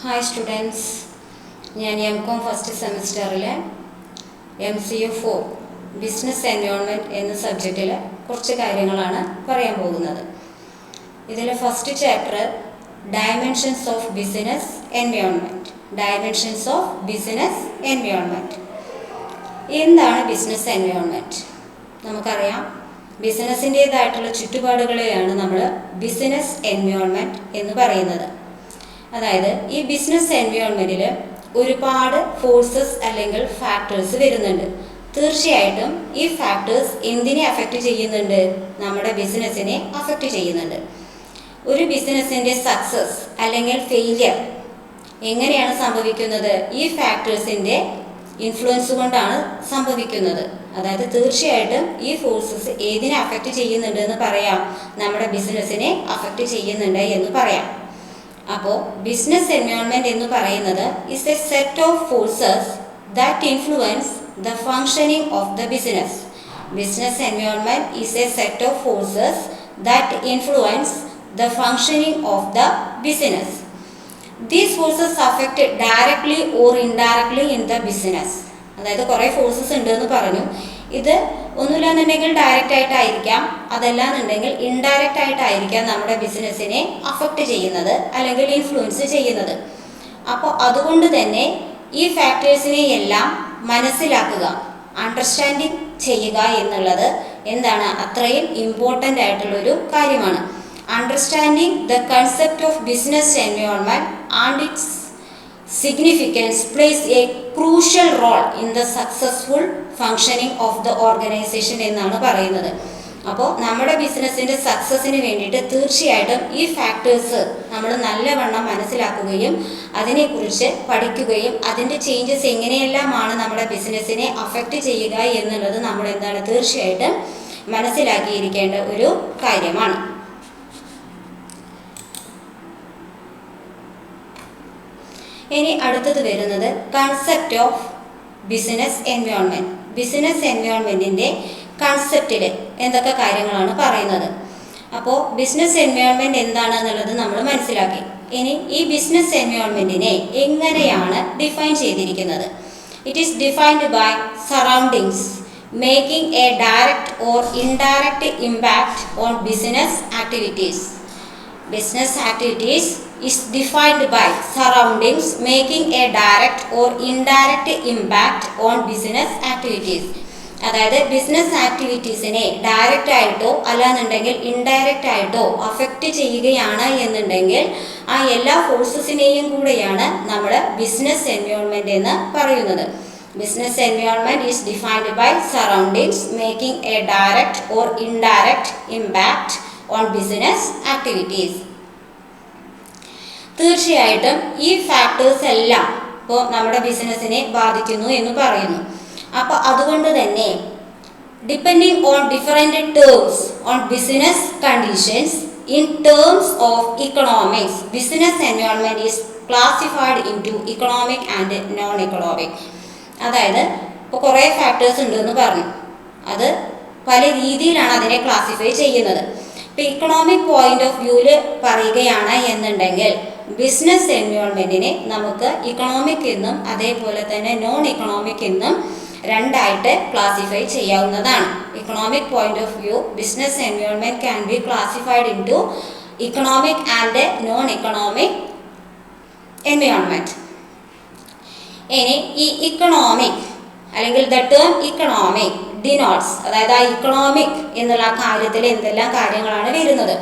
Hi students ഞാൻ M com first സെമിസ്റ്ററിലെ M C A four business environment എന്ന സബ്ജക്റ്റിൽ കുറച്ച് കാര്യങ്ങളാണ് പറയാൻ പോകുന്നത്. ഇതിൽ first chapter dimensions of business environment dimensions of business environment എന്താണ് ബിസിനസ് എൻവയോൺമെന്റ് നമുക്കറിയാം. ബിസിനസ്സിന്റേതായിട്ടുള്ള ചുറ്റുപാടുകളെയാണ് നമ്മൾ ബിസിനസ് എൻവയോൺമെന്റ് എന്ന് പറയുന്നത്. അതായത് ഈ ബിസിനസ് എൻവയോൺമെന്റിൽ ഒരുപാട് ഫോഴ്സസ് അല്ലെങ്കിൽ ഫാക്ടേഴ്സ് വരുന്നുണ്ട്. തീർച്ചയായിട്ടും ഈ ഫാക്ടേഴ്സ് എന്തിനെ അഫക്റ്റ് ചെയ്യുന്നുണ്ട്? നമ്മുടെ ബിസിനസ്സിനെ അഫക്റ്റ് ചെയ്യുന്നുണ്ട്. ഒരു ബിസിനസ്സിന്റെ സക്സസ് അല്ലെങ്കിൽ ഫെയിലിയർ എങ്ങനെയാണ് സംഭവിക്കുന്നത്? ഈ ഫാക്ടേഴ്സിന്റെ ഇൻഫ്ലുവൻസ് കൊണ്ടാണ് സംഭവിക്കുന്നത്. അതായത് തീർച്ചയായിട്ടും ഈ ഫോഴ്സസ് ഏതിനെ അഫക്റ്റ് ചെയ്യുന്നുണ്ട് എന്ന് പറയാം. നമ്മുടെ ബിസിനസ്സിനെ അഫക്റ്റ് ചെയ്യുന്നുണ്ട് എന്ന് പറയാം. അപ്പോൾ ബിസിനസ് എൻവയോൺമെന്റ് എന്ന് പറയുന്നത് is a set of forces that influence the functioning of the business business environment is a set of forces that influence the functioning of the business these forces affect directly or indirectly in the business അതായത് കുറേ forces ഉണ്ട് എന്ന് പറഞ്ഞു. ഇത് ഒന്നുമില്ലാന്നുണ്ടെങ്കിൽ direct ആയിട്ടായിരിക്കാം. അതല്ലാന്നുണ്ടെങ്കിൽ indirect ആയിട്ടായിരിക്കാം നമ്മുടെ ബിസിനസ്സിനെ affect ചെയ്യുന്നത് അല്ലെങ്കിൽ ഇൻഫ്ലുവൻസ് ചെയ്യുന്നത്. അപ്പോൾ അതുകൊണ്ട് തന്നെ ഈ ഫാക്ടേഴ്സിനെ എല്ലാം മനസ്സിലാക്കുക അണ്ടർസ്റ്റാൻഡിങ് ചെയ്യുക എന്നുള്ളത് എന്താണ് അത്രയും ഇമ്പോർട്ടന്റ് ആയിട്ടുള്ളൊരു കാര്യമാണ്. Understanding the concept of business environment and its significance plays a crucial role in the successful functioning of the organisation എന്നാണ് പറയുന്നത്. അപ്പോൾ നമ്മുടെ ബിസിനസ്സിന്റെ സക്സസ്സിന് വേണ്ടിയിട്ട് തീർച്ചയായിട്ടും ഈ ഫാക്ടേഴ്സ് നമ്മൾ നല്ലവണ്ണം മനസ്സിലാക്കുകയും അതിനെക്കുറിച്ച് പഠിക്കുകയും അതിന്റെ ചേഞ്ചസ് എങ്ങനെയെല്ലാമാണ് നമ്മുടെ ബിസിനസ്സിനെ അഫക്റ്റ് ചെയ്യുക എന്നുള്ളത് നമ്മൾ എന്താണ് തീർച്ചയായിട്ടും മനസ്സിലാക്കിയിരിക്കേണ്ട ഒരു കാര്യമാണ്. ഇനി അടുത്തത് വരുന്നത് concept of business environment business എൻവയോൺമെന്റിന്റെ കൺസെപ്റ്റിൽ എന്തൊക്കെ കാര്യങ്ങളാണ് പറയുന്നത്? അപ്പോൾ ബിസിനസ് എൻവയോൺമെന്റ് എന്താണെന്നുള്ളത് നമ്മൾ മനസ്സിലാക്കി. ഇനി ഈ ബിസിനസ് എൻവയോൺമെന്റിനെ എങ്ങനെയാണ് ഡിഫൈൻ ചെയ്തിരിക്കുന്നത്? It is defined by surroundings making a direct or indirect impact on business activities business activities is defined by surroundings making a direct or indirect impact on business activities. അതായത് business ആക്ടിവിറ്റീസിനെ direct ആയിട്ടോ അല്ലാന്നുണ്ടെങ്കിൽ indirect ആയിട്ടോ affect ചെയ്യുകയാണ് എന്നുണ്ടെങ്കിൽ ആ എല്ലാ ഫോഴ്സസിനെയും കൂടെയാണ് നമ്മൾ ബിസിനസ് എൻവയോൺമെന്റ് എന്ന് പറയുന്നത്. Business environment is defined by surroundings making a direct or indirect impact on business activities തീർച്ചയായിട്ടും ഈ ഫാക്ടേഴ്സ് എല്ലാം ഇപ്പോൾ നമ്മുടെ ബിസിനസ്സിനെ ബാധിക്കുന്നു എന്ന് പറയുന്നു. അപ്പോൾ അതുകൊണ്ട് തന്നെ depending on different terms on business conditions in terms of economics business environment is classified into economic and non economic അതായത് ഇപ്പോൾ കുറേ ഫാക്ടേഴ്സ് ഉണ്ടെന്ന് പറഞ്ഞു. അത് പല രീതിയിലാണ് അതിനെ ക്ലാസിഫൈ ചെയ്യുന്നത്. ഇപ്പോൾ ഇക്കണോമിക് പോയിന്റ് ഓഫ് വ്യൂവിൽ പറയുകയാണ് എന്നുണ്ടെങ്കിൽ ബിസിനസ് എൻവയോൺമെന്റിനെ നമുക്ക് ഇക്കണോമിക് എന്നും അതേപോലെ തന്നെ നോൺ ഇക്കണോമിക് എന്നും രണ്ടായിട്ട് ക്ലാസിഫൈ ചെയ്യാവുന്നതാണ്. Economic point of view business environment can be classified into economic and non economic environment ഇനി ഈ ഇക്കണോമിക് അല്ലെങ്കിൽ ദ ടേം ഇക്കണോമിക് ഡിനോട്ട്സ് അതായത് ആ ഇക്കണോമിക് എന്നുള്ള കാര്യത്തിൽ എന്തെല്ലാം കാര്യങ്ങളാണ് വരുന്നത്?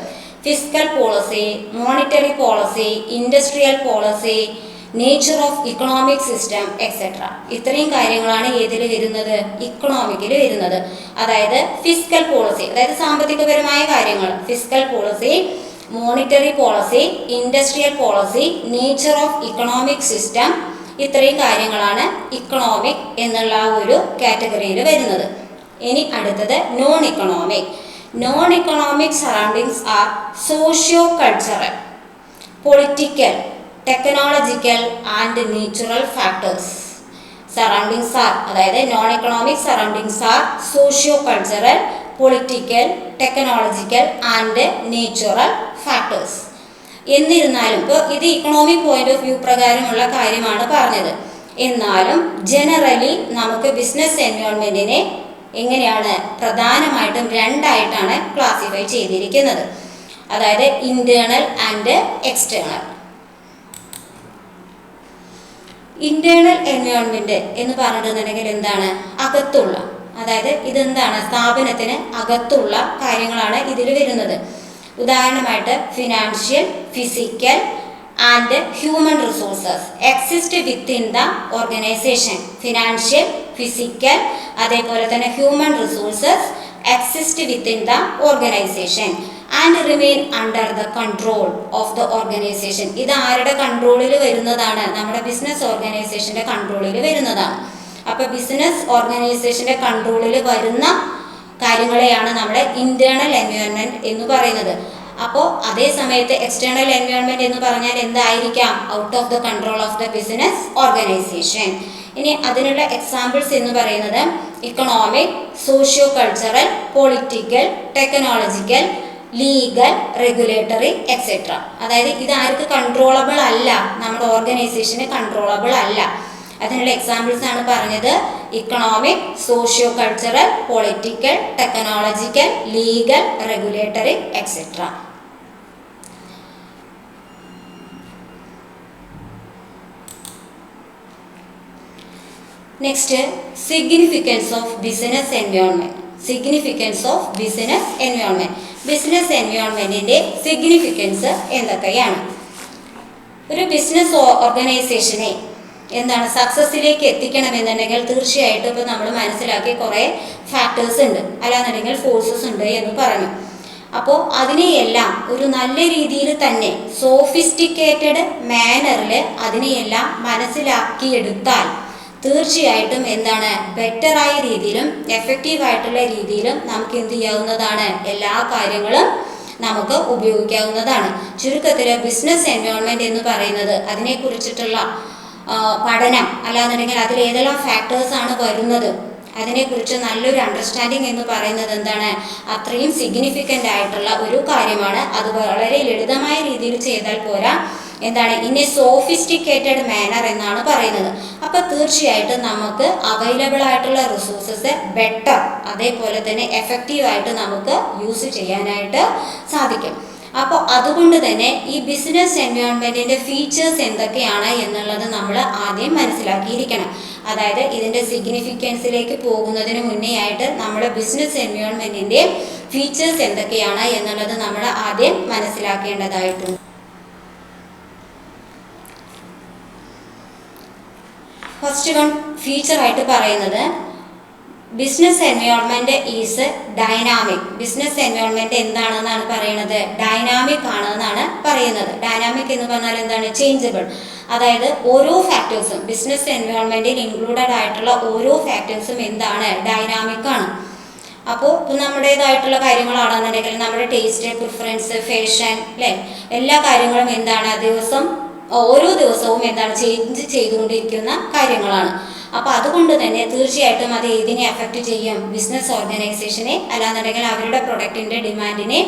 Physical policy monetary policy industrial policy nature of economic system etcetera ഇത്രയും കാര്യങ്ങളാണ് ഏതിൽ വരുന്നത് ഇക്കണോമിക്കിൽ വരുന്നത്. അതായത് ഫിസിക്കൽ പോളിസി അതായത് സാമ്പത്തികപരമായ കാര്യങ്ങൾ. Physical policy monetary policy industrial policy nature of economic system ഇത്രയും കാര്യങ്ങളാണ് ഇക്കണോമിക് എന്നുള്ള ഒരു കാറ്റഗറിയിൽ വരുന്നത്. ഇനി അടുത്തത് non economic non economic surroundings are socio cultural political technological and natural factors surroundings are അതായത് non economic surroundings are socio cultural political technological and natural factors എന്നിരുന്നാലും ഇപ്പോൾ ഇത് ഇക്കണോമിക് പോയിന്റ് ഓഫ് വ്യൂ പ്രകാരമുള്ള കാര്യമാണ് പറഞ്ഞത്. എന്നാലും ജനറലി നമുക്ക് business എൻവയോൺമെന്റിനെ എങ്ങനെയാണ് പ്രധാനമായിട്ടും രണ്ടായിട്ടാണ് ക്ലാസിഫൈ ചെയ്തിരിക്കുന്നത്. അതായത് internal and external internal environment എന്ന് പറഞ്ഞിട്ടുണ്ടെങ്കിൽ എന്താണ്? അകത്തുള്ള. അതായത് ഇതെന്താണ്? സ്ഥാപനത്തിന് അകത്തുള്ള കാര്യങ്ങളാണ് ഇതിൽ വരുന്നത്. ഉദാഹരണമായിട്ട് financial physical and human resources exist within the organisation financial physical അതേപോലെ തന്നെ human resources exist within the organisation and remain under the control of the organisation ഇത് ആരുടെ കൺട്രോളിൽ വരുന്നതാണ്? നമ്മുടെ ബിസിനസ് ഓർഗനൈസേഷന്റെ കൺട്രോളിൽ വരുന്നതാണ്. അപ്പൊ ബിസിനസ് ഓർഗനൈസേഷന്റെ കൺട്രോളിൽ വരുന്ന കാര്യങ്ങളെയാണ് നമ്മുടെ ഇന്റേണൽ എൻവയോൺമെന്റ് എന്ന് പറയുന്നത്. അപ്പോൾ അതേ സമയത്ത് എക്സ്റ്റേണൽ എൻവയോൺമെന്റ് എന്ന് പറഞ്ഞാൽ എന്തായിരിക്കാം? Out of the control of the business organisation ഇനി അതിനുള്ള എക്സാമ്പിൾസ് എന്ന് പറയുന്നത് economic socio cultural political technological legal regulatory etcetera അതായത് ഇത് ആർക്ക് കൺട്രോളബിൾ അല്ല? നമ്മുടെ ഓർഗനൈസേഷന് കൺട്രോളബിൾ അല്ല. അതിനുള്ള എക്സാമ്പിൾസ് ആണ് പറഞ്ഞത്. Economic socio cultural political technological legal regulatory etcetera next significance of business environment significance of business environment business എൻവയോൺമെന്റിന്റെ significance എന്തൊക്കെയാണ്? ഒരു ബിസിനസ് ഓർഗനൈസേഷനെ എന്താണ് സക്സസ്സിലേക്ക് എത്തിക്കണമെന്നുണ്ടെങ്കിൽ തീർച്ചയായിട്ടും ഇപ്പം നമ്മൾ മനസ്സിലാക്കി കുറേ ഫാക്ടേഴ്സ് ഉണ്ട്. അല്ലാന്നുണ്ടെങ്കിൽ ഫോഴ്സസ് ഉണ്ട് എന്ന് പറഞ്ഞു. അപ്പോൾ അതിനെയെല്ലാം ഒരു നല്ല രീതിയിൽ തന്നെ സോഫിസ്റ്റിക്കേറ്റഡ് മാനറിൽ അതിനെയെല്ലാം മനസ്സിലാക്കിയെടുത്താൽ തീർച്ചയായിട്ടും എന്താണ് ബെറ്ററായ രീതിയിലും എഫക്റ്റീവ് ആയിട്ടുള്ള രീതിയിലും നമുക്ക് എന്ത് ചെയ്യാവുന്നതാണ്? എല്ലാ കാര്യങ്ങളും നമുക്ക് ഉപയോഗിക്കാവുന്നതാണ്. ചുരുക്കത്തിൽ ബിസിനസ് എൻവയോൺമെന്റ് എന്ന് പറയുന്നത് അതിനെക്കുറിച്ചിട്ടുള്ള പഠനം. അല്ലാന്നുണ്ടെങ്കിൽ അതിൽ ഏതെല്ലാം ആണ് വരുന്നത്. അതിനെക്കുറിച്ച് നല്ലൊരു അണ്ടർസ്റ്റാൻഡിങ് എന്ന് പറയുന്നത് എന്താണ്? അത്രയും സിഗ്നിഫിക്കന്റ് ആയിട്ടുള്ള ഒരു കാര്യമാണ്. അത് വളരെ ലളിതമായ രീതിയിൽ ചെയ്താൽ പോരാ. എന്താണ്? ഇൻ എ സോഫിസ്റ്റിക്കേറ്റഡ് മാനർ എന്നാണ് പറയുന്നത്. അപ്പൊ തീർച്ചയായിട്ടും നമുക്ക് അവൈലബിൾ ആയിട്ടുള്ള റിസോഴ്സസ് ബെറ്റർ അതേപോലെ തന്നെ എഫക്റ്റീവ് ആയിട്ട് നമുക്ക് യൂസ് ചെയ്യാനായിട്ട് സാധിക്കും. അപ്പോൾ അതുകൊണ്ട് തന്നെ ഈ ബിസിനസ് എൻവയോൺമെന്റിന്റെ ഫീച്ചേഴ്സ് എന്തൊക്കെയാണ് എന്നുള്ളത് നമ്മൾ ആദ്യം മനസ്സിലാക്കിയിരിക്കണം. അതായത് ഇതിന്റെ സിഗ്നിഫിക്കൻസിലേക്ക് പോകുന്നതിന് മുന്നേ ആയിട്ട് നമ്മുടെ ബിസിനസ് എൻവയോൺമെന്റിന്റെ ഫീച്ചേഴ്സ് എന്തൊക്കെയാണ് എന്നുള്ളത് നമ്മൾ ആദ്യം മനസ്സിലാക്കേണ്ടതായിട്ടുണ്ട്. ഫസ്റ്റ് വൺ ഫീച്ചറായിട്ട് പറയുന്നത് business environment is dynamic business environment എന്താണെന്നാണ് പറയുന്നത്? ഡൈനാമിക് ആണെന്നാണ് പറയുന്നത്. ഡൈനാമിക് എന്ന് പറഞ്ഞാൽ എന്താണ്? ചേഞ്ചബിൾ അതായത് ഓരോ ഫാക്ടേഴ്സും ബിസിനസ് എൻവയോൺമെന്റിൽ ഇൻക്ലൂഡഡ് ആയിട്ടുള്ള ഓരോ ഫാക്ടേഴ്സും എന്താണ്? ഡൈനാമിക് ആണ്. അപ്പോൾ നമ്മുടേതായിട്ടുള്ള കാര്യങ്ങളാണെന്നുണ്ടെങ്കിൽ നമ്മുടെ ടേസ്റ്റ് പ്രിഫറൻസ് ഫാഷൻ അല്ലേ എല്ലാ കാര്യങ്ങളും എന്താണ്? ദിവസം ഓരോ ദിവസവും എന്താണ്? ചേഞ്ച് ചെയ്തുകൊണ്ടിരിക്കുന്ന കാര്യങ്ങളാണ്. അപ്പോൾ അതുകൊണ്ട് തന്നെ തീർച്ചയായിട്ടും അത് ഏതിനെ അഫക്റ്റ് ചെയ്യും. ബിസിനസ് ഓർഗനൈസേഷനെ അല്ലാന്നുണ്ടെങ്കിൽ അവരുടെ പ്രൊഡക്റ്റിന്റെ ഡിമാൻഡിനെ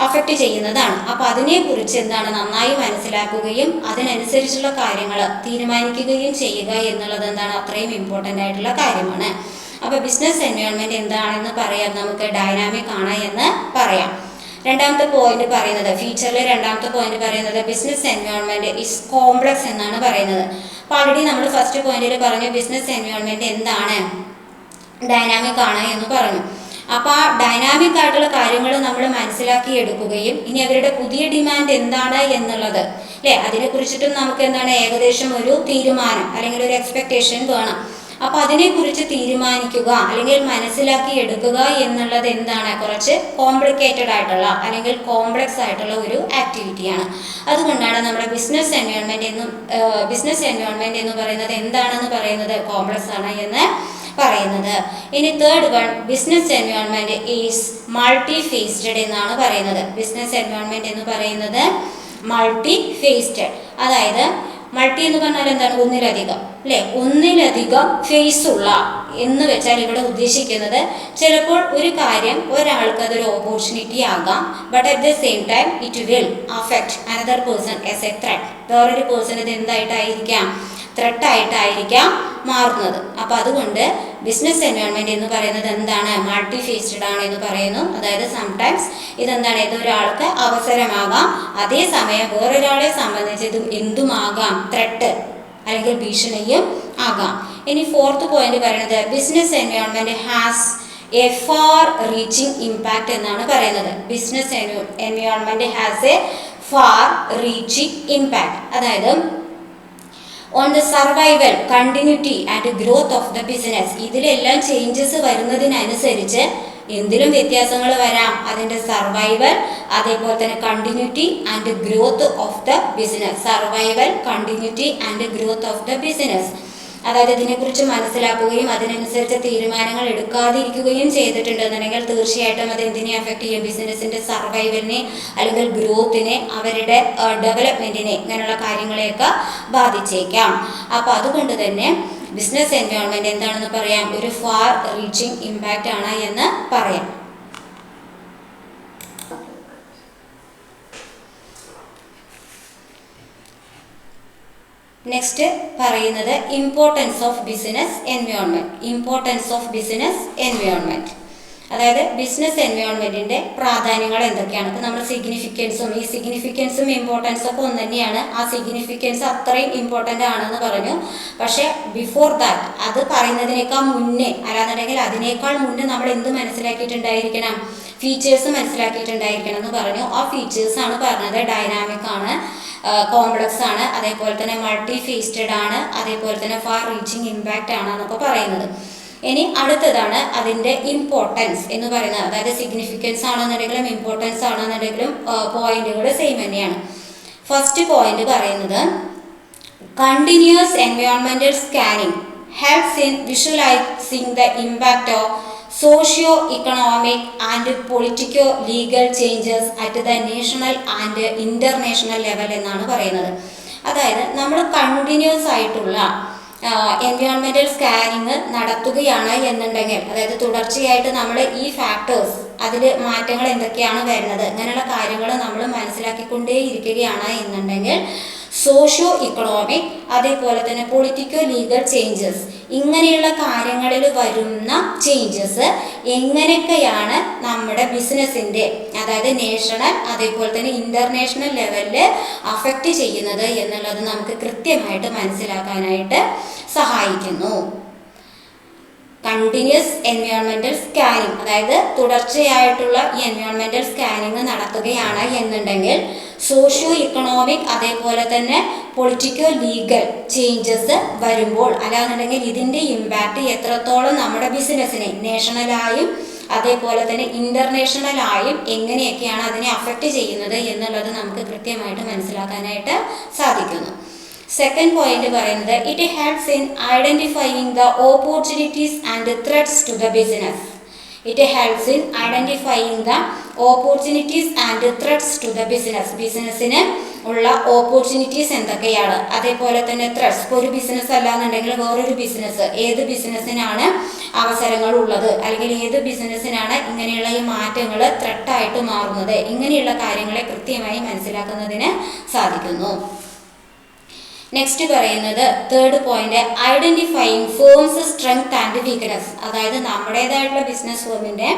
അഫക്റ്റ് ചെയ്യുന്നതാണ്. അപ്പോൾ അതിനെക്കുറിച്ച് എന്താണ് നന്നായി മനസ്സിലാക്കുകയും അതിനനുസരിച്ചുള്ള കാര്യങ്ങൾ തീരുമാനിക്കുകയും ചെയ്യുക എന്നുള്ളത് എന്താണ് അത്രയും ഇമ്പോർട്ടന്റ് ആയിട്ടുള്ള കാര്യമാണ്. അപ്പോൾ ബിസിനസ് എൻവയോൺമെന്റ് എന്താണെന്ന് പറയാം. നമുക്ക് ഡൈനാമിക് ആണ് എന്ന് പറയാം. രണ്ടാമത്തെ പോയിന്റ് പറയുന്നത്. ഫ്യൂച്ചറിൽ രണ്ടാമത്തെ പോയിന്റ് പറയുന്നത് ബിസിനസ് എൻവയോൺമെന്റ് ഇസ് കോംപ്ലക്സ് എന്നാണ് പറയുന്നത്. അപ്പോൾ ആൾറെഡി നമ്മൾ ഫസ്റ്റ് പോയിന്റിൽ പറഞ്ഞു ബിസിനസ് എൻവയോൺമെന്റ് എന്താണ്? ഡൈനാമിക് ആണ് എന്ന് പറഞ്ഞു. അപ്പോൾ ആ ഡൈനാമിക് ആയിട്ടുള്ള കാര്യങ്ങൾ നമ്മൾ മനസ്സിലാക്കി എടുക്കുകയും ഇനി അവരുടെ പുതിയ ഡിമാൻഡ് എന്താണ് എന്നുള്ളത്. അല്ലേ അതിനെ കുറിച്ചിട്ടും നമുക്ക് എന്താണ് ഏകദേശം ഒരു തീരുമാനം അല്ലെങ്കിൽ ഒരു എക്സ്പെക്ടേഷൻ വേണം. അപ്പൊ അതിനെക്കുറിച്ച് തീരുമാനിക്കുക അല്ലെങ്കിൽ മനസ്സിലാക്കി എടുക്കുക എന്നുള്ളത് എന്താണ്? കുറച്ച് കോംപ്ലിക്കേറ്റഡ് ആയിട്ടുള്ള അല്ലെങ്കിൽ കോംപ്ലക്സ് ആയിട്ടുള്ള ഒരു ആക്ടിവിറ്റിയാണ് അതുകൊണ്ടാണ് നമ്മുടെ ബിസിനസ് എൻവയോൺമെന്റ് എന്നും ബിസിനസ് എൻവയോൺമെന്റ് എന്ന് പറയുന്നത് എന്താണെന്ന് പറയുന്നത് കോംപ്ലക്സ് ആണ് എന്ന് പറയുന്നത്. ഇനി third one business environment is multifaceted എന്നാണ് പറയുന്നത്. ബിസിനസ് എൻവയോൺമെന്റ് എന്ന് പറയുന്നത് മൾട്ടി ഫേസ്ഡ് അതായത് മൾട്ടി എന്ന് പറഞ്ഞാൽ എന്താണ്? ഒന്നിലധികം. അല്ലെ? ഒന്നിലധികം ഫേസ് ഉള്ള എന്ന് വെച്ചാൽ ഇവിടെ ഉദ്ദേശിക്കുന്നത് ചിലപ്പോൾ ഒരു കാര്യം ഒരാൾക്ക് അതൊരു ഓപ്പർച്യൂണിറ്റി ആകാം but at the same time it will affect another person as a threat വേറൊരു പേഴ്സൺ ഇത് എന്തായിട്ടായിരിക്കാം? ത്രെട്ടായിട്ടായിരിക്കാം മാറുന്നത്. അപ്പോൾ അതുകൊണ്ട് ബിസിനസ് എൻവയോൺമെന്റ് എന്ന് പറയുന്നത് എന്താണ്? മൾട്ടി ഫേസ്ഡ് ആണ് എന്ന് പറയുന്നു. അതായത് സംടൈംസ് ഇതെന്താണ്? ഇതൊരാൾക്ക് അവസരമാകാം. അതേസമയം വേറൊരാളെ സംബന്ധിച്ച് ഇത് എന്തുമാകാം? ത്രെട്ട് അല്ലെങ്കിൽ ഭീഷണിയും ആകാം. ഇനി ഫോർത്ത് പോയിന്റ് പറയുന്നത് business environment has a far reaching impact എന്നാണ് പറയുന്നത്. Business environment has a far reaching impact അതായത് on the survival continuity and growth of the business ഇതിലെല്ലാം ചേഞ്ചസ് വരുന്നതിനനുസരിച്ച് എന്തിലും വ്യത്യാസങ്ങൾ വരാം. അതിന്റെ സർവൈവൽ അതേപോലെ തന്നെ continuity and growth of the business survival continuity and growth of the business അതായത് ഇതിനെക്കുറിച്ച് മനസ്സിലാക്കുകയും അതിനനുസരിച്ച് തീരുമാനങ്ങൾ എടുക്കാതിരിക്കുകയും ചെയ്തിട്ടുണ്ടെന്നുണ്ടെങ്കിൽ തീർച്ചയായിട്ടും അത് എന്തിനെ അഫക്റ്റ് ചെയ്യും? ബിസിനസ്സിന്റെ സർവൈവലിനെ അല്ലെങ്കിൽ ഗ്രോത്തിനെ അവരുടെ ഡെവലപ്മെന്റിനെ ഇങ്ങനെയുള്ള കാര്യങ്ങളെയൊക്കെ ബാധിച്ചേക്കാം. അപ്പോൾ അതുകൊണ്ട് തന്നെ ബിസിനസ് എൻവയോൺമെന്റ് എന്താണെന്ന് പറയാം. ഒരു ഫാർ റീച്ചിങ് ഇമ്പാക്റ്റ് ആണ് എന്ന് പറയാം. നെക്സ്റ്റ് പറയുന്നത് importance of business environment importance of business environment അതായത് ബിസിനസ് എൻവയോൺമെന്റിന്റെ പ്രാധാന്യങ്ങൾ എന്തൊക്കെയാണ്? അപ്പൊ നമ്മൾ സിഗ്നിഫിക്കൻസും ഈ സിഗ്നിഫിക്കൻസും ഇമ്പോർട്ടൻസും ഒക്കെ ഒന്ന് തന്നെയാണ്. ആ സിഗ്നിഫിക്കൻസ് അത്രയും ഇമ്പോർട്ടന്റ് ആണെന്ന് പറഞ്ഞു. പക്ഷേ ബിഫോർ ദാറ്റ് അത് പറയുന്നതിനേക്കാൾ മുന്നേ അല്ലാന്നുണ്ടെങ്കിൽ അതിനേക്കാൾ മുന്നേ നമ്മൾ എന്ത് മനസ്സിലാക്കിയിട്ടുണ്ടായിരിക്കണം? ഫീച്ചേഴ്സ് മനസ്സിലാക്കിയിട്ടുണ്ടായിരിക്കണം എന്ന് പറഞ്ഞു. ആ ഫീച്ചേഴ്സ് ആണ് പറഞ്ഞത് ഡൈനാമിക് ആണ് കോംപ്ലക്സ് ആണ് അതേപോലെ തന്നെ മൾട്ടി ഫേസ്റ്റഡ് ആണ് അതേപോലെ തന്നെ ഫാർ റീച്ചിങ് ഇമ്പാക്റ്റ് ആണ് എന്നൊക്കെ പറയുന്നത്. ഇനി അടുത്തതാണ് അതിന്റെ ഇമ്പോർട്ടൻസ് എന്ന് പറയുന്നത്. അതായത് സിഗ്നിഫിക്കൻസ് ആണെന്നുണ്ടെങ്കിലും ഇമ്പോർട്ടൻസ് ആണെന്നുണ്ടെങ്കിലും പോയിന്റുകൾ സെയിം തന്നെയാണ്. ഫസ്റ്റ് പോയിന്റ് പറയുന്നത് continuous എൻവയോൺമെന്റൽ scanning helps in visualizing the impact of socio economic and politico-legal changes at the national and international level എന്നാണ് പറയുന്നത്. അതായത് നമ്മൾ കണ്ടിന്യൂസ് ആയിട്ടുള്ള എൻവയോൺമെന്റൽ സ്കാനിങ് നടത്തുകയാണ് എന്നുണ്ടെങ്കിൽ അതായത് തുടർച്ചയായിട്ട് നമ്മൾ ഈ ഫാക്ടേഴ്സ് അതിൽ മാറ്റങ്ങൾ എന്തൊക്കെയാണ് വരുന്നത് അങ്ങനെയുള്ള കാര്യങ്ങൾ നമ്മൾ മനസ്സിലാക്കിക്കൊണ്ടേ ഇരിക്കുകയാണ് എന്നുണ്ടെങ്കിൽ സോഷ്യോ ഇക്കണോമിക് അതേപോലെ തന്നെ പൊളിറ്റിക്കൽ ലീഗൽ ചേഞ്ചസ് ഇങ്ങനെയുള്ള കാര്യങ്ങളിൽ വരുന്ന ചേഞ്ചസ് എങ്ങനെയൊക്കെയാണ് നമ്മുടെ ബിസിനസ്സിന്റെ അതായത് നേഷണൽ അതേപോലെ തന്നെ ഇന്റർനാഷണൽ ലെവലിൽ അഫക്റ്റ് ചെയ്യുന്നത് എന്നുള്ളത് നമുക്ക് കൃത്യമായിട്ട് മനസ്സിലാക്കാനായിട്ട് സഹായിക്കുന്നു. കണ്ടിന്യൂസ് എൻവയോൺമെന്റൽ സ്കാനിങ് അതായത് തുടർച്ചയായിട്ടുള്ള ഈ എൻവയോൺമെന്റൽ സ്കാനിങ് നടത്തുകയാണ് എന്നുണ്ടെങ്കിൽ സോഷ്യോ ഇക്കണോമിക് അതേപോലെ തന്നെ പൊളിറ്റിക്കോ ലീഗൽ ചേഞ്ചസ് വരുമ്പോൾ അല്ലാന്നുണ്ടെങ്കിൽ ഇതിന്റെ ഇമ്പാക്റ്റ് എത്രത്തോളം നമ്മുടെ ബിസിനസ്സിനെ നാഷണലായും അതേപോലെ തന്നെ ഇന്റർനാഷണലായും എങ്ങനെയൊക്കെയാണ് അതിനെ അഫക്റ്റ് ചെയ്യുന്നത് എന്നുള്ളത് നമുക്ക് കൃത്യമായിട്ട് മനസ്സിലാക്കാനായിട്ട് സാധിക്കുന്നു. സെക്കൻഡ് പോയിന്റ് പറയുന്നത് it helps in identifying the opportunities and threats to the business it helps in identifying the opportunities and threats to the business ബിസിനസ്സിന് ഉള്ള ഓപ്പർച്യൂണിറ്റീസ് എന്തൊക്കെയാണ്? അതേപോലെ തന്നെ ത്രെഡ്സ് ഇപ്പോൾ ഒരു ബിസിനസ് അല്ലാന്നുണ്ടെങ്കിൽ വേറൊരു ബിസിനസ് ഏത് ബിസിനസ്സിനാണ് അവസരങ്ങൾ ഉള്ളത്? അല്ലെങ്കിൽ ഏത് ബിസിനസ്സിനാണ് ഇങ്ങനെയുള്ള ഈ മാറ്റങ്ങൾ ത്രെട്ടായിട്ട് മാറുന്നത്? ഇങ്ങനെയുള്ള കാര്യങ്ങളെ കൃത്യമായി മനസ്സിലാക്കുന്നതിന് സാധിക്കുന്നു. നെക്സ്റ്റ് പറയുന്നത് third point identifying firm's strength and weakness അതായത് നമ്മുടേതായിട്ടുള്ള ബിസിനസ് ഫേമിന്റെ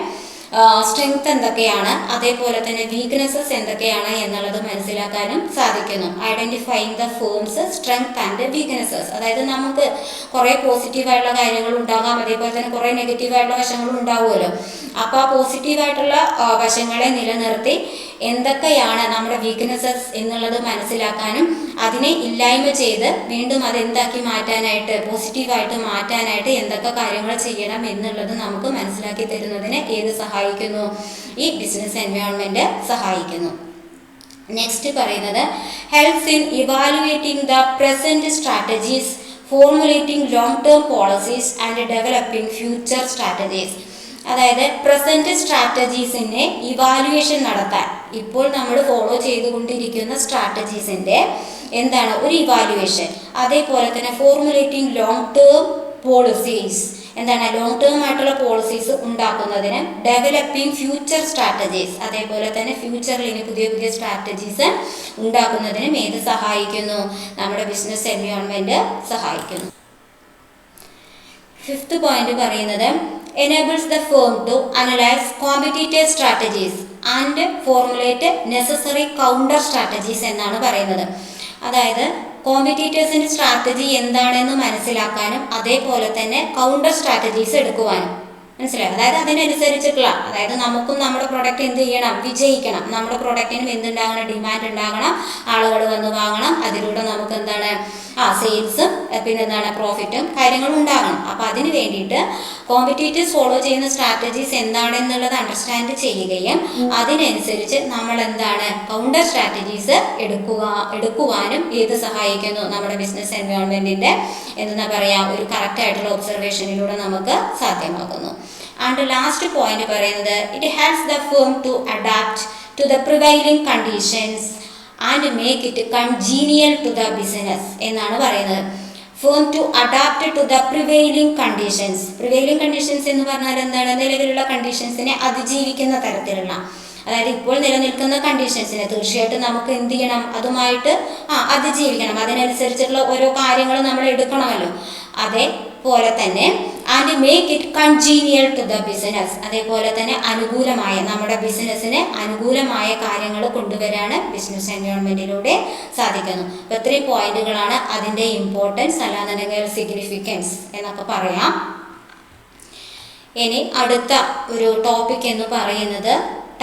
സ്ട്രെങ്ത് എന്തൊക്കെയാണ്? അതേപോലെ തന്നെ വീക്ക്നെസ്സസ് എന്തൊക്കെയാണ് എന്നുള്ളത് മനസ്സിലാക്കാനും സാധിക്കുന്നു. Identifying the firm's strength and weaknesses അതായത് നമുക്ക് കുറേ പോസിറ്റീവായിട്ടുള്ള കാര്യങ്ങൾ ഉണ്ടാകാം. അതേപോലെ തന്നെ കുറേ നെഗറ്റീവായിട്ടുള്ള വശങ്ങളും ഉണ്ടാവുമല്ലോ. അപ്പോൾ ആ പോസിറ്റീവായിട്ടുള്ള വശങ്ങളെ നിലനിർത്തി എന്തൊക്കെയാണ് നമ്മുടെ വീക്ക്നെസ്സസ് എന്നുള്ളത് മനസ്സിലാക്കാനും അതിനെ ഇല്ലായ്മ ചെയ്ത് വീണ്ടും അത് എന്താക്കി മാറ്റാനായിട്ട് പോസിറ്റീവായിട്ട് മാറ്റാനായിട്ട് എന്തൊക്കെ കാര്യങ്ങൾ ചെയ്യണം എന്നുള്ളത് നമുക്ക് മനസ്സിലാക്കി തരുന്നതിന് ഏത് സഹായിക്കുന്നു? ഈ ബിസിനസ് എൻവയോൺമെന്റ് സഹായിക്കുന്നു. നെക്സ്റ്റ് പറയുന്നത് helps in evaluating the present strategies formulating long term policies and developing future strategies അതായത് പ്രസന്റ് സ്ട്രാറ്റജീസിനെ ഇവാലുവേഷൻ നടത്താൻ. ഇപ്പോൾ നമ്മൾ ഫോളോ ചെയ്തുകൊണ്ടിരിക്കുന്ന സ്ട്രാറ്റജീസിന്റെ എന്താണ്? ഒരു ഇവാലുവേഷൻ അതേപോലെ തന്നെ ഫോർമുലേറ്റിംഗ് ലോങ് ടേം പോളിസീസ് എന്താണ്? ലോങ് ടേം ആയിട്ടുള്ള പോളിസീസ് ഉണ്ടാക്കുന്നതിന് ഡെവലപ്പിംഗ് ഫ്യൂച്ചർ സ്ട്രാറ്റജീസ് അതേപോലെ തന്നെ ഫ്യൂച്ചറിൽ ഇനി പുതിയ പുതിയ സ്ട്രാറ്റജീസ് ഉണ്ടാക്കുന്നതിനും ഏത് സഹായിക്കുന്നു? നമ്മുടെ ബിസിനസ് എൻവയോൺമെന്റ് സഹായിക്കുന്നു. ഫിഫ്ത്ത് പോയിന്റ് പറയുന്നത് enables the firm to analyse competitive strategies and formulate necessary counter strategies എന്നാണ് പറയുന്നത്. അതായത് കോമ്പറ്റീറ്റേഴ്സിന്റെ സ്ട്രാറ്റജി എന്താണെന്ന് മനസ്സിലാക്കാനും അതേപോലെ തന്നെ കൗണ്ടർ സ്ട്രാറ്റജീസ് എടുക്കുവാനും. മനസ്സിലായി? അതായത് അതിനനുസരിച്ചിട്ടുള്ള അതായത് നമുക്കും നമ്മുടെ പ്രൊഡക്റ്റ് എന്ത് ചെയ്യണം? വിജയിക്കണം. നമ്മുടെ പ്രൊഡക്റ്റിനും എന്തുണ്ടാകണം? ഡിമാൻഡ് ഉണ്ടാകണം. ആളുകൾ വന്ന് വാങ്ങണം. അതിലൂടെ നമുക്ക് എന്താണ് ആ സെയിൽസും പിന്നെ എന്താണ് പ്രോഫിറ്റും കാര്യങ്ങളും ഉണ്ടാകണം. അപ്പോൾ അതിന് വേണ്ടിയിട്ട് കോമ്പറ്റേറ്റീവ് ഫോളോ ചെയ്യുന്ന സ്ട്രാറ്റജീസ് എന്താണെന്നുള്ളത് അണ്ടർസ്റ്റാൻഡ് ചെയ്യുകയും അതിനനുസരിച്ച് നമ്മൾ എന്താണ് കൗണ്ടർ സ്ട്രാറ്റജീസ് എടുക്കുക എടുക്കുവാനും ഇത് സഹായിക്കുന്നു നമ്മുടെ ബിസിനസ് എൻവയോൺമെന്റിന്റെ എന്താ പറയുക ഒരു കറക്റ്റ് ആയിട്ടുള്ള ഒബ്സർവേഷനിലൂടെ നമുക്ക് സാധ്യമാകുന്നു. ആൻഡ് ലാസ്റ്റ് പോയിന്റ് പറയുന്നത് it has the firm to adapt to the prevailing conditions and make it congenial to the business എന്നാണ് പറയുന്നത്. Firm to adapt to the prevailing conditions prevailing conditions എന്ന് പറഞ്ഞാൽ എന്താണ്? നിലവിലുള്ള കണ്ടീഷൻസിനെ അതിജീവിക്കുന്ന തരത്തിലുള്ള. അതായത് ഇപ്പോൾ നിലനിൽക്കുന്ന കണ്ടീഷൻസിനെ തീർച്ചയായിട്ടും നമുക്ക് എന്ത് ചെയ്യണം? അതുമായിട്ട് ആ അതിജീവിക്കണം. അതിനനുസരിച്ചിട്ടുള്ള ഓരോ കാര്യങ്ങളും നമ്മൾ എടുക്കണമല്ലോ. അതേപോലെ തന്നെ and make it congenial to the business അതേപോലെ തന്നെ അനുകൂലമായ നമ്മുടെ ബിസിനസ്സിന് അനുകൂലമായ കാര്യങ്ങൾ കൊണ്ടുവരാണ് ബിസിനസ് എൻവയോൺമെന്റിലൂടെ സാധിക്കുന്നു അപ്പോൾ ഇത്രയും പോയിന്റുകളാണ് അതിന്റെ ഇമ്പോർട്ടൻസ് അല്ലാന്നുണ്ടെങ്കിൽ സിഗ്നിഫിക്കൻസ് എന്നൊക്കെ പറയാം. ഇനി അടുത്ത ഒരു ടോപ്പിക് എന്ന് പറയുന്നത്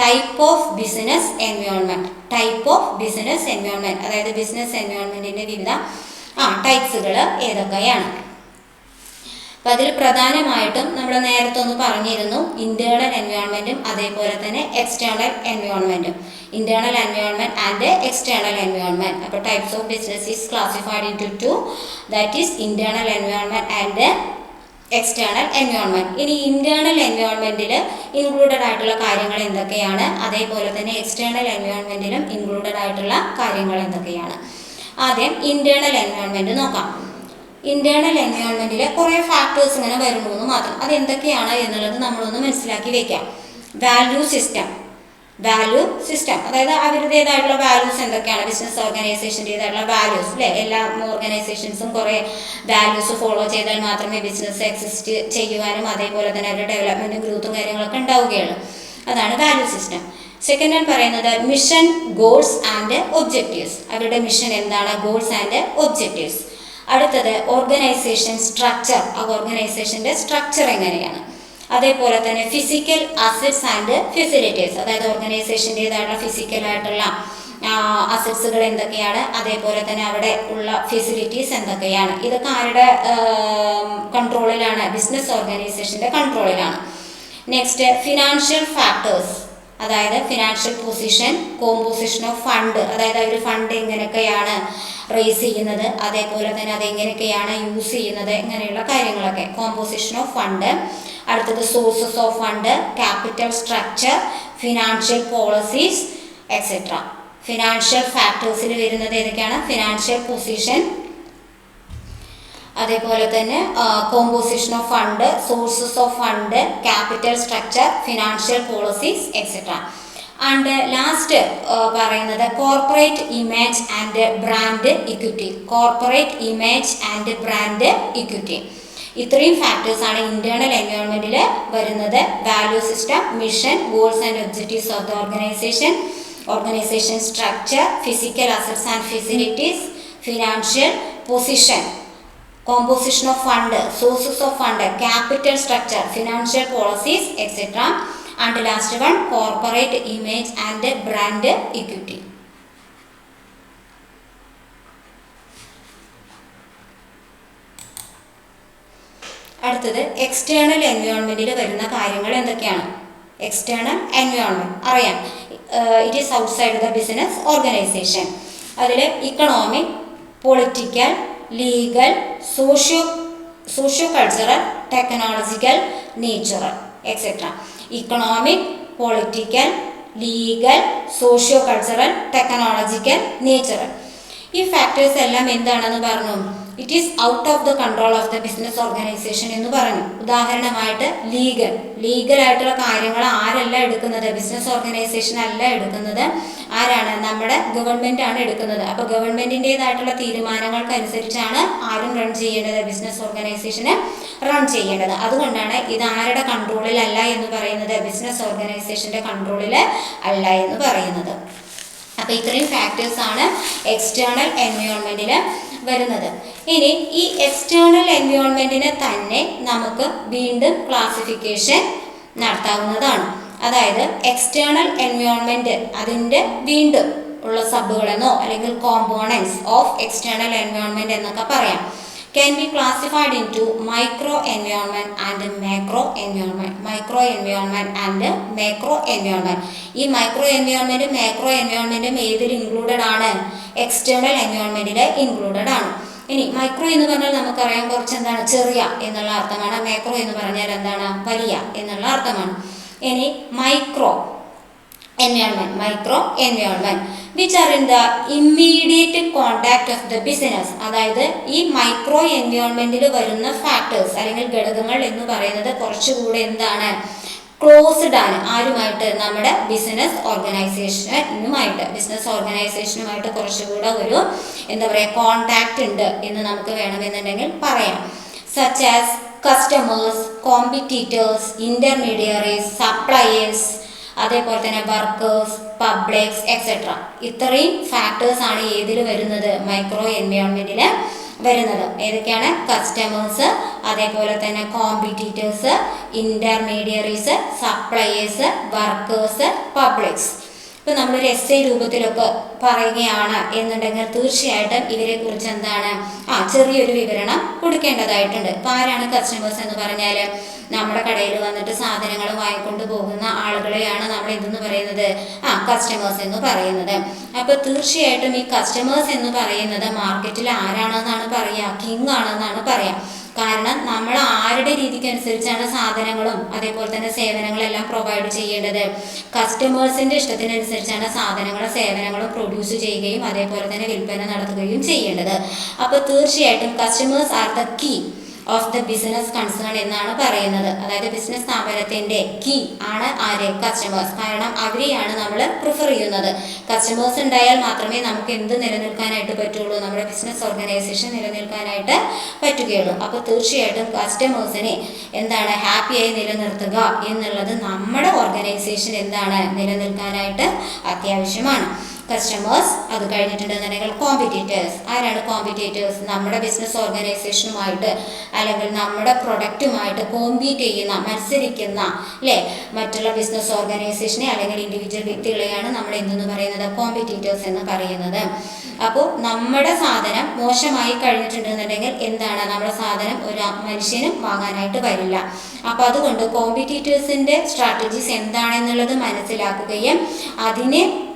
type of business environment type of business environment അതായത് ബിസിനസ് എൻവയോൺമെന്റിന്റെ വിവിധ ആ ടൈപ്സുകൾ ഏതൊക്കെയാണ്? അപ്പം അതിൽ പ്രധാനമായിട്ടും നമ്മൾ നേരത്തെ ഒന്ന് പറഞ്ഞിരുന്നു ഇന്റേണൽ എൻവയോൺമെന്റും അതേപോലെ തന്നെ external എൻവയോൺമെന്റും internal environment and external environment അപ്പോൾ types of business is classified into two that is internal environment and external environment ഇനി ഇന്റേണൽ എൻവയോൺമെന്റിൽ ഇൻക്ലൂഡഡ് ആയിട്ടുള്ള കാര്യങ്ങൾ എന്തൊക്കെയാണ്? അതേപോലെ തന്നെ എക്സ്റ്റേണൽ എൻവയോൺമെന്റിലും ഇൻക്ലൂഡഡ് ആയിട്ടുള്ള കാര്യങ്ങൾ എന്തൊക്കെയാണ്? ആദ്യം ഇന്റേണൽ എൻവയോൺമെന്റ് നോക്കാം. ഇന്റേർണൽ എൻവയോൺമെന്റിലെ കുറേ ഫാക്ടേഴ്സ് ഇങ്ങനെ വരുന്നു എന്ന് മാത്രം. അത് എന്തൊക്കെയാണ് എന്നുള്ളത് നമ്മളൊന്ന് മനസ്സിലാക്കി വെക്കാം. വാല്യൂ സിസ്റ്റം വാല്യൂ സിസ്റ്റം അതായത് അവരുടേതായിട്ടുള്ള വാല്യൂസ് എന്തൊക്കെയാണ്? ബിസിനസ് ഓർഗനൈസേഷന്റെതായിട്ടുള്ള വാല്യൂസ് അല്ലേ എല്ലാ ഓർഗനൈസേഷൻസും കുറേ വാല്യൂസ് ഫോളോ ചെയ്താൽ മാത്രമേ ബിസിനസ് എക്സിസ്റ്റ് ചെയ്യുവാനും അതേപോലെ തന്നെ അവരുടെ ഡെവലപ്മെന്റും ഗ്രോത്തും കാര്യങ്ങളൊക്കെ ഉണ്ടാവുകയുള്ളൂ. അതാണ് വാല്യൂ സിസ്റ്റം സെക്കൻഡ് ആണ് പറയുന്നത് മിഷൻ ഗോൾസ് ആൻഡ് ഒബ്ജക്റ്റീവ്സ് അവരുടെ മിഷൻ എന്താണ്? ഗോൾസ് ആൻഡ് ഒബ്ജക്റ്റീവ്സ് അടുത്തത് ഓർഗനൈസേഷൻ സ്ട്രക്ചർ ആ ഓർഗനൈസേഷന്റെ സ്ട്രക്ചർ എങ്ങനെയാണ്? അതേപോലെ തന്നെ ഫിസിക്കൽ അസറ്റ്സ് ആൻഡ് ഫെസിലിറ്റീസ് അതായത് ഓർഗനൈസേഷന്റേതായിട്ടുള്ള ഫിസിക്കലായിട്ടുള്ള അസറ്റ്സുകൾ എന്തൊക്കെയാണ്? അതേപോലെ തന്നെ അവിടെ ഉള്ള ഫെസിലിറ്റീസ് എന്തൊക്കെയാണ്? ഇതൊക്കെ ആരുടെ കൺട്രോളിലാണ് ബിസിനസ് ഓർഗനൈസേഷന്റെ കൺട്രോളിലാണ് നെക്സ്റ്റ് ഫിനാൻഷ്യൽ ഫാക്ടേഴ്സ് അതായത് financial position composition of fund അതായത് അവർ ഫണ്ട് എങ്ങനെയൊക്കെയാണ് റേസ് ചെയ്യുന്നത് അതേപോലെ തന്നെ അത് എങ്ങനെയൊക്കെയാണ് യൂസ് ചെയ്യുന്നത് ഇങ്ങനെയുള്ള കാര്യങ്ങളൊക്കെ. കോമ്പോസിഷൻ ഓഫ് ഫണ്ട് അടുത്തത് sources of fund capital structure financial policies etcetera financial ഫാക്ടേഴ്സിൽ വരുന്നത് ഏതൊക്കെയാണ്? ഫിനാൻഷ്യൽ പൊസിഷൻ അതേപോലെ തന്നെ composition of fund sources of fund capital structure financial policies etcetera and last പറയുന്നത് corporate image and brand equity corporate image and brand equity ഇത്രയും ഫാക്ടേഴ്സാണ് internal എൻവയോൺമെന്റിൽ വരുന്നത്. Value system mission goals and objectives of the organisation organisation structure physical assets and facilities financial position composition of fund, sources of fund, capital structure, financial policies, etc. And last one, corporate image and brand equity. അടുത്തത് external എൻവയോൺമെന്റിൽ വരുന്ന കാര്യങ്ങൾ എന്തൊക്കെയാണ് external environment അറിയാം it is outside the business organisation അതിൽ economic political legal socio socio cultural technological natural etcetera economic political legal socio cultural technological natural ഈ factors എല്ലാം എന്താണെന്ന് പറഞ്ഞു? It is out of the control of the business organisation എന്ന് പറഞ്ഞു. ഉദാഹരണമായിട്ട് legal legal ആയിട്ടുള്ള കാര്യങ്ങൾ ആരല്ല എടുക്കുന്നത്? ബിസിനസ് ഓർഗനൈസേഷൻ അല്ല എടുക്കുന്നത്. ആരാണ്? നമ്മുടെ ഗവൺമെന്റ് ആണ് എടുക്കുന്നത്. അപ്പോൾ ഗവൺമെന്റിന്റെതായിട്ടുള്ള തീരുമാനങ്ങൾക്കനുസരിച്ചാണ് ആരും റൺ ചെയ്യേണ്ടത്? ബിസിനസ് ഓർഗനൈസേഷന് റൺ ചെയ്യേണ്ടത്. അതുകൊണ്ടാണ് ഇത് ആരുടെ കൺട്രോളിൽ അല്ല എന്ന് പറയുന്നത്? ബിസിനസ് ഓർഗനൈസേഷന്റെ കൺട്രോളിൽ അല്ല എന്ന് പറയുന്നത്. അപ്പോൾ ഇത്രയും ഫാക്ടേഴ്സ് ആണ് എക്സ്റ്റേണൽ എൻവയോൺമെന്റിൽ വരുന്നത്. ഇനി ഈ എക്സ്റ്റേണൽ എൻവയോൺമെന്റിനെ തന്നെ നമുക്ക് വീണ്ടും ക്ലാസിഫിക്കേഷൻ നടത്താവുന്നതാണ്. അതായത് എക്സ്റ്റേണൽ എൻവയോൺമെന്റ് അതിന്റെ വീണ്ടും ഉള്ള സബുകളെന്നോ അല്ലെങ്കിൽ കോമ്പോണൻസ് ഓഫ് എക്സ്റ്റേണൽ എൻവയോൺമെന്റ് എന്നൊക്കെ പറയാം. Can be classified into micro environment and macro environment. Micro environment and macro environment. ഈ മൈക്രോ എൻവയോൺമെന്റും മാക്രോ എൻവയോൺമെന്റും ഏതിൽ ഇൻക്ലൂഡഡ് ആണ്? എക്സ്റ്റേണൽ എൻവയോൺമെന്റിൽ ഇൻക്ലൂഡഡ് ആണ്. ഇനി മൈക്രോ എന്ന് പറഞ്ഞാൽ നമുക്കറിയാം കുറച്ച് എന്താണ് ചെറിയ എന്നുള്ള അർത്ഥമാണ്. മാക്രോ എന്ന് പറഞ്ഞാൽ എന്താണ്? വലിയ എന്നുള്ള അർത്ഥമാണ്. ഇനി micro environment micro environment. which are in the immediate contact of the business അതായത് ഈ മൈക്രോ എൻവയോൺമെന്റിൽ വരുന്ന ഫാക്ടേഴ്സ് അല്ലെങ്കിൽ ഘടകങ്ങൾ എന്ന് പറയുന്നത് കുറച്ചുകൂടെ എന്താണ്? ക്ലോസ്ഡ് ആണ്. ആരുമായിട്ട്? നമ്മുടെ ബിസിനസ് ഓർഗനൈസേഷനുമായിട്ട് ബിസിനസ് ഓർഗനൈസേഷനുമായിട്ട് കുറച്ചുകൂടെ ഒരു എന്താ പറയുക കോണ്ടാക്ട് ഉണ്ട് എന്ന് നമുക്ക് വേണമെന്നുണ്ടെങ്കിൽ പറയാം. Such as customers competitors intermediaries suppliers അതേപോലെ തന്നെ വർക്കേഴ്സ് പബ്ലിക്സ് എക്സെട്ര ഇത്രയും ഫാക്ടേഴ്സ് ആണ് ഏതിൽ വരുന്നത്? മൈക്രോ എൻവയോൺമെന്റിൽ വരുന്നത്. ഏതൊക്കെയാണ്? കസ്റ്റമേഴ്സ് അതേപോലെ തന്നെ competitors intermediaries suppliers workers publics ഇപ്പം നമ്മളൊരു എസ് ഐ രൂപത്തിലൊക്കെ പറയുകയാണ് എന്നുണ്ടെങ്കിൽ തീർച്ചയായിട്ടും ഇവരെ കുറിച്ച് എന്താണ്? ആ ചെറിയൊരു വിവരണം കൊടുക്കേണ്ടതായിട്ടുണ്ട്. ഇപ്പം ആരാണ് കസ്റ്റമേഴ്സ് എന്ന് പറഞ്ഞാൽ നമ്മുടെ കടയിൽ വന്നിട്ട് സാധനങ്ങൾ വാങ്ങിക്കൊണ്ട് പോകുന്ന ആളുകളെയാണ് നമ്മൾ ഇതെന്ന് പറയുന്നത്. ആ കസ്റ്റമേഴ്സ് എന്ന് പറയുന്നത്. അപ്പോൾ തീർച്ചയായിട്ടും ഈ കസ്റ്റമേഴ്സ് എന്ന് പറയുന്നത് മാർക്കറ്റിൽ ആരാണെന്നാണ് പറയുക കിങ് ആണെന്നാണ് പറയുക കാരണം നമ്മൾ ആരുടെ രീതിക്ക് അനുസരിച്ചാണ് സാധനങ്ങളും അതേപോലെ തന്നെ സേവനങ്ങളെല്ലാം പ്രൊവൈഡ് ചെയ്യേണ്ടത്? കസ്റ്റമേഴ്സിന്റെ ഇഷ്ടത്തിനനുസരിച്ചാണ് സാധനങ്ങളും സേവനങ്ങളും പ്രൊഡ്യൂസ് ചെയ്യുകയും അതേപോലെ തന്നെ വിൽപ്പന നടത്തുകയും ചെയ്യേണ്ടത്. അപ്പോൾ തീർച്ചയായിട്ടും customers are the key of the business concern എന്നാണ് പറയുന്നത്. അതായത് ബിസിനസ് സ്ഥാപനത്തിന്റെ കീ ആണ് ആര്? കസ്റ്റമേഴ്സ് കാരണം അവരെയാണ് നമ്മൾ പ്രിഫർ ചെയ്യുന്നത്. കസ്റ്റമേഴ്സ് ഉണ്ടായാൽ മാത്രമേ നമുക്ക് എന്ത് നിലനിൽക്കാനായിട്ട് പറ്റുള്ളൂ? നമ്മുടെ ബിസിനസ് ഓർഗനൈസേഷൻ നിലനിൽക്കാനായിട്ട് പറ്റുകയുള്ളൂ. അപ്പോൾ തീർച്ചയായിട്ടും കസ്റ്റമേഴ്സിനെ എന്താണ് ഹാപ്പിയായി നിലനിർത്തുക എന്നുള്ളത് നമ്മുടെ ഓർഗനൈസേഷൻ എന്താണ് നിലനിൽക്കാനായിട്ട് അത്യാവശ്യമാണ്. കസ്റ്റമേഴ്സ് അത് കഴിഞ്ഞിട്ടുണ്ടെന്നുണ്ടെങ്കിൽ കോമ്പറ്റേറ്റേഴ്സ് ആരാണ് കോമ്പറ്റേറ്റേഴ്സ് നമ്മുടെ ബിസിനസ് ഓർഗനൈസേഷനുമായിട്ട് അല്ലെങ്കിൽ നമ്മുടെ പ്രൊഡക്റ്റുമായിട്ട് കോമ്പീറ്റ് ചെയ്യുന്ന മത്സരിക്കുന്ന അല്ലേ മറ്റുള്ള ബിസിനസ് ഓർഗനൈസേഷനെ അല്ലെങ്കിൽ ഇൻഡിവിജ്വൽ വ്യക്തികളെയാണ് നമ്മൾ എന്തെന്ന് പറയുന്നത്? കോമ്പറ്റേറ്റേഴ്സ് എന്ന് പറയുന്നത്. അപ്പോൾ നമ്മുടെ സാധനം മോശമായി കഴിഞ്ഞിട്ടുണ്ടെന്നുണ്ടെങ്കിൽ എന്താണ്? നമ്മുടെ സാധനം ഒരു മനുഷ്യനും വാങ്ങാനായിട്ട് വരില്ല. അപ്പോൾ അതുകൊണ്ട് കോമ്പറ്റീറ്റേഴ്സിന്റെ സ്ട്രാറ്റജീസ് എന്താണെന്നുള്ളത് മനസ്സിലാക്കുകയും അതിനെ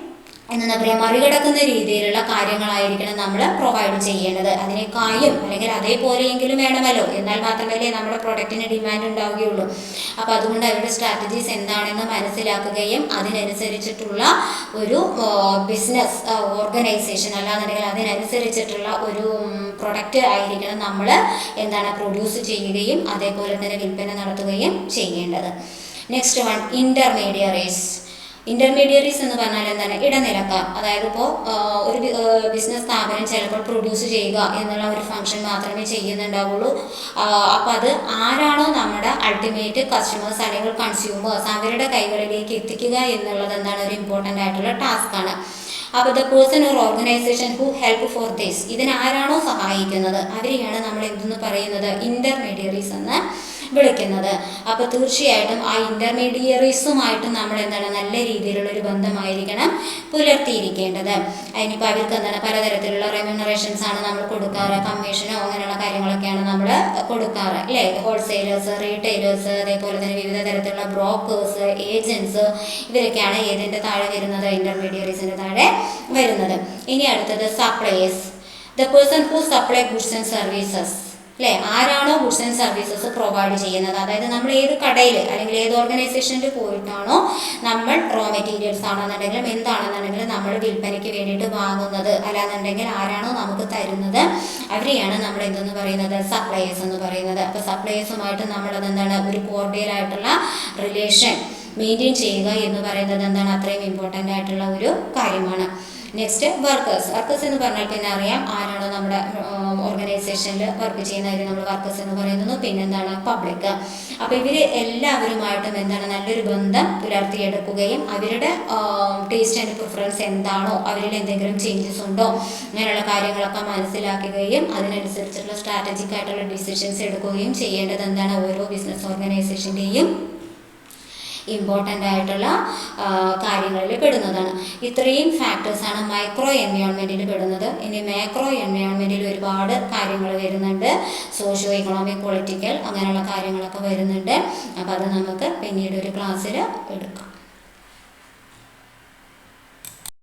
എന്താ പറയുക മറികടക്കുന്ന രീതിയിലുള്ള കാര്യങ്ങളായിരിക്കണം നമ്മൾ പ്രൊവൈഡ് ചെയ്യേണ്ടത്. അതിനേക്കായും അല്ലെങ്കിൽ അതേപോലെയെങ്കിലും വേണമല്ലോ. എന്നാൽ മാത്രമല്ലേ നമ്മുടെ പ്രൊഡക്റ്റിന് ഡിമാൻഡ് ഉണ്ടാവുകയുള്ളൂ. അപ്പോൾ അതുകൊണ്ട് അവരുടെ സ്ട്രാറ്റജീസ് എന്താണെന്ന് മനസ്സിലാക്കുകയും അതിനനുസരിച്ചിട്ടുള്ള ഒരു ബിസിനസ് ഓർഗനൈസേഷൻ അല്ലാന്നുണ്ടെങ്കിൽ അതിനനുസരിച്ചിട്ടുള്ള ഒരു പ്രൊഡക്റ്റ് ആയിരിക്കണം നമ്മൾ എന്താണ് പ്രൊഡ്യൂസ് ചെയ്യുകയും അതേപോലെ തന്നെ വിൽപ്പന നടത്തുകയും ചെയ്യേണ്ടത്. നെക്സ്റ്റ് വൺ ഇന്റർമീഡിയറീസ് ഇന്റർമീഡിയറീസ് എന്ന് പറഞ്ഞാൽ എന്താണ്? ഇടനിലക്കാർ അതായത് ഇപ്പോൾ ഒരു ബിസിനസ് സ്ഥാപനം ചിലപ്പോൾ പ്രൊഡ്യൂസ് ചെയ്യുക എന്നുള്ള ഒരു ഫംഗ്ഷൻ മാത്രമേ ചെയ്യുന്നുണ്ടാവുള്ളൂ. അപ്പോൾ അത് ആരാണോ നമ്മുടെ അൾട്ടിമേറ്റ് കസ്റ്റമേഴ്സ് അല്ലെങ്കിൽ കൺസ്യൂമേഴ്സ് അവരുടെ കൈകളിലേക്ക് എത്തിക്കുക എന്നുള്ളത് എന്താണ്? ഒരു ഇമ്പോർട്ടന്റ് ആയിട്ടുള്ള ടാസ്ക് ആണ്. അപ്പോൾ the person or organisation who help for this ഇതിനാരാണോ സഹായിക്കുന്നത്? അവരെയാണ് നമ്മൾ എന്തെന്ന് പറയുന്നത്? ഇന്റർമീഡിയറീസ് എന്ന്. വിളിക്കുന്നത് അപ്പോൾ തീർച്ചയായിട്ടും ആ ഇന്റർമീഡിയറീസുമായിട്ട് നമ്മൾ എന്താണ് നല്ല രീതിയിലുള്ള ഒരു ബന്ധമായിരിക്കണം പുലർത്തിയിരിക്കേണ്ടത്. അതിനിപ്പോൾ അവർക്ക് എന്താണ് പലതരത്തിലുള്ള റെമ്യൂണറേഷൻസ് ആണ് നമ്മൾ കൊടുക്കാറ്. കമ്മീഷനോ അങ്ങനെയുള്ള കാര്യങ്ങളൊക്കെയാണ് നമ്മൾ കൊടുക്കാറ് അല്ലേ? ഹോൾസെയിലേഴ്സ് റീറ്റെയിലേഴ്സ് അതേപോലെ തന്നെ വിവിധ തരത്തിലുള്ള ബ്രോക്കേഴ്സ് ഏജൻസ് ഇവരൊക്കെയാണ് ഏതിന്റെ താഴെ വരുന്നത് ഇന്റർമീഡിയറീസിന്റെ താഴെ വരുന്നത്. ഇനി അടുത്തത് suppliers the person who supply goods and services അല്ലേ ആരാണോ ഗുഡ്സ് ആൻഡ് സർവീസസ് പ്രൊവൈഡ് ചെയ്യുന്നത്? അതായത് നമ്മൾ ഏത് കടയിൽ അല്ലെങ്കിൽ ഏത് ഓർഗനൈസേഷനിൽ പോയിട്ടാണോ നമ്മൾ റോ മെറ്റീരിയൽസ് ആണെന്നുണ്ടെങ്കിലും എന്താണെന്നുണ്ടെങ്കിലും നമ്മൾ വിൽപ്പനയ്ക്ക് വേണ്ടിയിട്ട് വാങ്ങുന്നത്. അല്ലാന്നുണ്ടെങ്കിൽ ആരാണോ നമുക്ക് തരുന്നത് അവരെയാണ് നമ്മൾ എന്തെന്ന് പറയുന്നത്? സപ്ലയേഴ്സ് എന്ന് പറയുന്നത്. അപ്പോൾ സപ്ലയേഴ്സുമായിട്ട് നമ്മളത് എന്താണ്? ഒരു കോർഡിയൽ ആയിട്ടുള്ള റിലേഷൻ മെയിന്റെയിൻ ചെയ്യുക എന്ന് പറയുന്നത് എന്താണ്? അത്രയും ഇമ്പോർട്ടന്റ് ആയിട്ടുള്ള ഒരു കാര്യമാണ്. നെക്സ്റ്റ് വർക്കേഴ്സ് വർക്കേഴ്സ് എന്ന് പറഞ്ഞാൽ പിന്നെ അറിയാം ആരാണോ നമ്മുടെ ഓർഗനൈസേഷനിൽ വർക്ക് ചെയ്യുന്നവർ നമ്മൾ വർക്കേഴ്സ് എന്ന് പറയുന്നത് പിന്നെന്താണ്? പബ്ലിക് അപ്പോൾ ഇവർ എല്ലാവരുമായിട്ടും എന്താണ്? നല്ലൊരു ബന്ധം പുലർത്തിയെടുക്കുകയും അവരുടെ ടേസ്റ്റ് ആൻഡ് പ്രിഫറൻസ് എന്താണോ അവരിൽ എന്തെങ്കിലും ചേഞ്ചസ് ഉണ്ടോ അങ്ങനെയുള്ള കാര്യങ്ങളൊക്കെ മനസ്സിലാക്കുകയും അതിനനുസരിച്ചുള്ള സ്ട്രാറ്റജിക് ആയിട്ടുള്ള ഡിസിഷൻസ് എടുക്കുകയും ചെയ്യേണ്ടത് എന്താണ്? ഓരോ ബിസിനസ് ഓർഗനൈസേഷന്റെയും ഇമ്പോർട്ടന്റ് ആയിട്ടുള്ള കാര്യങ്ങളിൽ പെടുന്നതാണ്. ഇത്രയും ഫാക്ടേഴ്സാണ് മൈക്രോ എൻവയോൺമെന്റിൽ പെടുന്നത്. ഇനി മാക്രോ എൻവയോൺമെന്റിൽ ഒരുപാട് കാര്യങ്ങൾ വരുന്നുണ്ട്. സോഷ്യോ ഇക്കണോമിക് പൊളിറ്റിക്കൽ അങ്ങനെയുള്ള കാര്യങ്ങളൊക്കെ വരുന്നുണ്ട്. അപ്പോൾ അത് നമുക്ക് പിന്നീട് ഒരു ക്ലാസ്സിൽ എടുക്കാം.